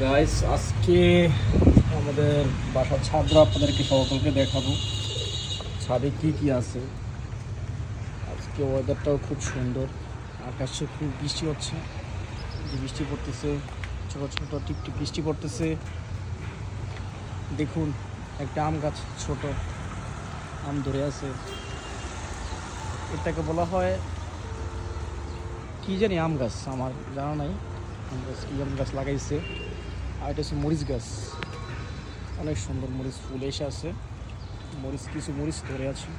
Guys আজকে আমাদের বাসার ছাদরা আপনাদেরকে সকলকে দেখাবো। ছাদে কি কি আছে? আজকে ওয়েদারটাও খুব সুন্দর। আকাশে খুব বৃষ্টি হচ্ছে। যে বৃষ্টি পড়তেছে, ছোট ছোট টিপ টিপ বৃষ্টি পড়তেছে। দেখুন, একটা আম গাছ ছোট, আম ধরে আছে। এটাকে বলা হয়, কি জানি আম গাছ? আমার জানা নাই। আম গাছ, কি আম গাছ লাগাইছে? আর এটা হচ্ছে মরিচ গাছ। অনেক সুন্দর মরিচ ফুল এসে আছে। মরিচ, কিছু মরিচ ধরে আছে।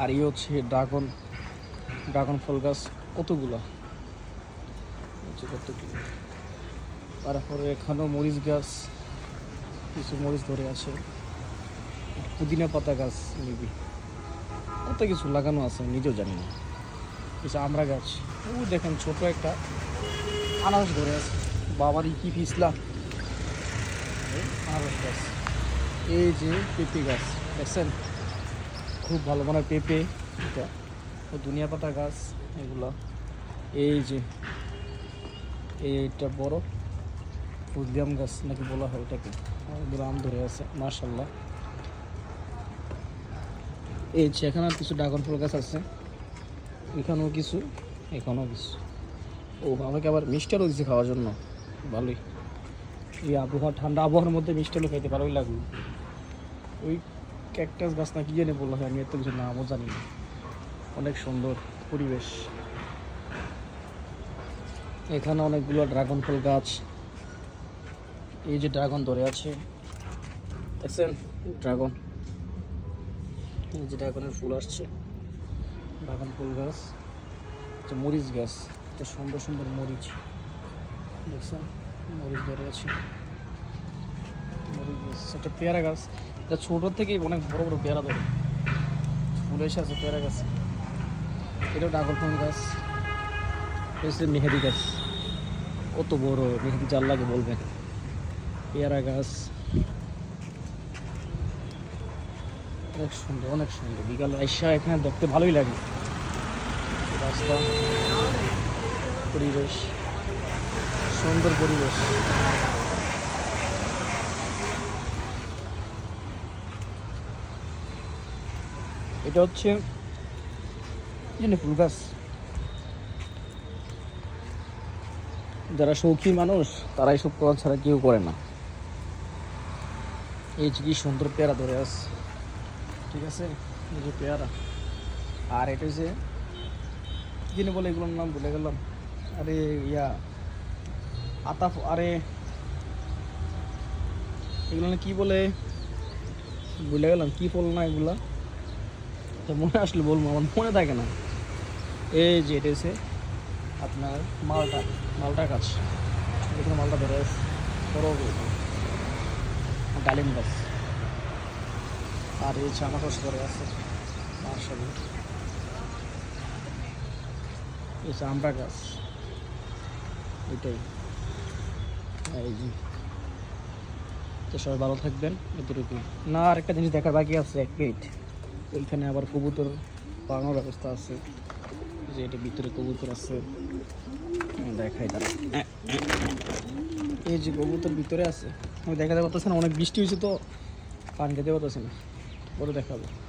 আর এই হচ্ছে ড্রাগন ড্রাগন ফল গাছ। কতগুলা? কতগুলো? তারপরে এখানেও মরিচ গাছ, কিছু মরিচ ধরে আছে। পুদিনা পাতা গাছ নিবি কত কিছু লাগানো আছে নিজেও জানি না। কিছু আমরা গাছ। ও দেখেন, ছোট একটা আনারস ধরে আছে। বাবারই কি পিছলা। এই গাছ। এই যে পেঁপে গাছ, দেখছেন? খুব ভালো মানে পেঁপে এটা। দুনিয়া পাতা গাছ, এগুলো। এই যে, এইটা বড় হলদিয়াম গাছ নাকি বলা হয় এটাকে। আম ধরে আছে মার্শাল্লাহ এই যে এখানে কিছু ড্রাগন ফল গাছ আছে। এখানেও কিছু এখানেও কিছু। ও, আমাকে আবার মিষ্টারও দিচ্ছে খাওয়ার জন্য। ভালোই। এই আবহাওয়া ঠান্ডা আবহাওয়ার মধ্যে মিষ্টি মিষ্টালও খাইতে ভালোই লাগল ওই ক্যাকটাস গাছ না কি জানি বলল হয় আমি এত কিছু নামও জানি না। অনেক সুন্দর পরিবেশ। এখানে অনেকগুলো ড্রাগন ফল গাছ। এই যে ড্রাগন ধরে আছে, দেখছেন? ড্রাগন। এই যে ড্রাগনের ফুল আসছে, ড্রাগন ফুল গাছ। মরিচ গাছ সুন্দর সুন্দর মরিচ, দেখছেন? মরিচ ধরে আছে। একটা পেয়ারা গাছ। এটা ছোটোর থেকেই অনেক বড় বড় পেয়ারা ধরে। ফুল এসে আছে পেয়ারা গাছ। ড্রাগন ফল গাছ। এটা হচ্ছে মেহেদি গাছ। কত বড় মেহেদি জাল লাগে বলবেন পেয়ারা গাছ। অনেক সুন্দর অনেক সুন্দর। বিকাল আইসা এখানে দেখতে ভালোই লাগে। রাস্তা, পরিবেশ। সুন্দর পরিবেশ। এটা হচ্ছে ফুল গাছ। যারা শৌখিন মানুষ তারা এইসব করা ছাড়া কেউ করে না। এই যে কি সুন্দর পেয়ারা ধরে আছে। ঠিক আছে? এই যে পেয়ারা। আর এটা কি বলে এগুলোর নাম ভুলে গেলাম। আরে ইয়া আতা আরে, এগুলো কি বলে? ভুলে গেলাম, কি ফল না এগুলা? মনে আসলে বলব, আমার মনে থাকে না। এই যে এটা হচ্ছে আপনার মালটা মালটা গাছ এখানে মালটা ধরে বড়। ডালিম গাছ। আর এই জামা গাছ ধরে আছে, মার্শাল। এই যে আমড়া গাছ। এটাই। এই যে। তো সবাই ভালো থাকবেন, এতটুকু। না আর একটা জিনিস দেখার বাকি আছে, এক মিনিট ওইখানে আবার কবুতর পালানোর ব্যবস্থা আছে। যে এটা ভিতরে কবুতর আছে। দেখাই তারা। এই যে কবুতর ভিতরে আছে। আমি দেখাতে পারতেছি না, অনেক বৃষ্টি হয়েছে তো, পানি খেতে পারতেছি না। পরে দেখাবো।